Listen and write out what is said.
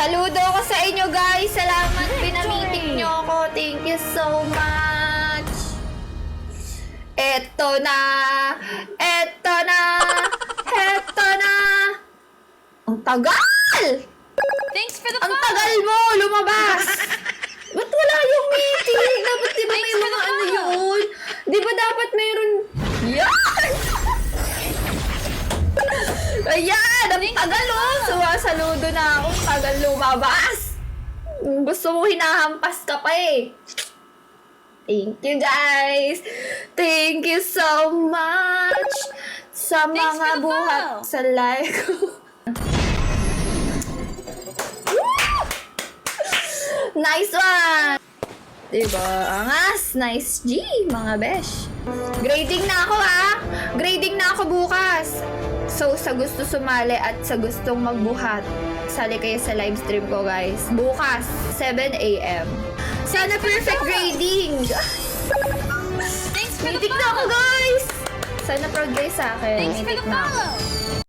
Saludo ko sa inyo guys. Salamat pinamiting nyo ako. Thank you so much. Eto na. Eto na. Eto na. Ang tagal! Thanks for the Ang follow. tagal mo! Lumabas! Ba't wala yung meeting? Dapat di ba may mga ano yun? Di ba dapat mayroon... Yan! Ayan! Ang tagal oh! Suwasaludo na ako. Tagal lumabas! Gusto mo hinahampas ka pa eh. Thank you guys! Thank you so much sa Thanks mga buhat follow. sa live ko. Nice one! Diba? Angas! Nice G, mga besh. Grading na ako ah! Grading na ako bukas! So, sa gusto sumali at sa gustong magbuhat, sali kayo sa live stream ko guys. Bukas, 7 a.m. Sana perfect grading! Thanks for the Meeting na ako follow. guys! Sana proud kayo sa akin. Thanks for the Meeting na ako. follow.